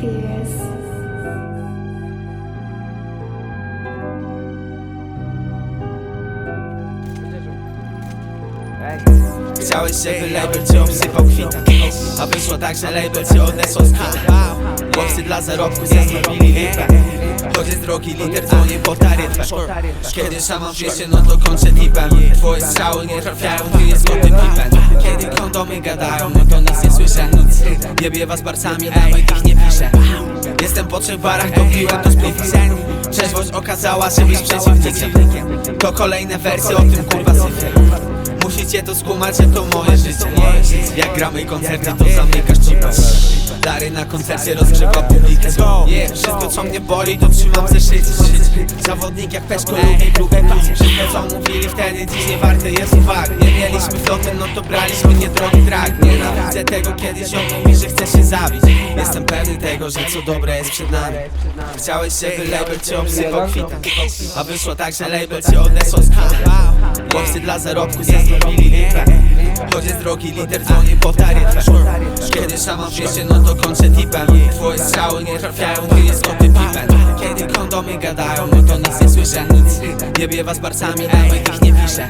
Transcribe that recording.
fears. Chciałeś, żeby label cię obsypał kwitem A wyszło tak, że label cię odesłał z kwitem Chłopcy dla zarobku zastanowili lipę Chodzę z drogi liter, dzwonię po taryfę Kiedy szaman wiesie, no to kończę tipem. Twoje strzały nie trafiają, ty jest tym pipem Kiedy kondomy gadają, no to nic nie słyszę Jebie was barcami, nawet ich nie piszę. Jestem po trzech barach, dopiłem do spliffy Trzeźwość okazała się być przeciwnikiem. To kolejne wersje o tym kurwa syfie. Musicie to skumać, że to moje życie. Jak gramy koncerty, to zamykasz chipę Dary na koncercie rozgrzewa publikę. Yeah, Wszystko co mnie boli, to trzymam ze szyć Zawodnik jak peszko lubi klubę pić Wszystko co mówili wtedy, dziś nie warte jest uwag Nie mieliśmy floty, no to braliśmy niedrogi trak Nienawidzę tego, kiedy ziom mówi, że chce się zabić. Jestem pewny tego, że co dobre jest przed nami. Chciałeś, żeby label cię obsypał kwitem A wyszło tak, że label cię odesłał z kwitem Chłopcy dla zarobku zastanowili lipę Chodzę z drogi liter, dzwonię po taryfę Kiedy szaman wiesie, no to kończę tipem. Twoje strzały nie trafiają, ty jest koty pipem Kiedy kondomy gadają, no to nic nie słyszę. Jebie was barcami, nawet ich nie piszę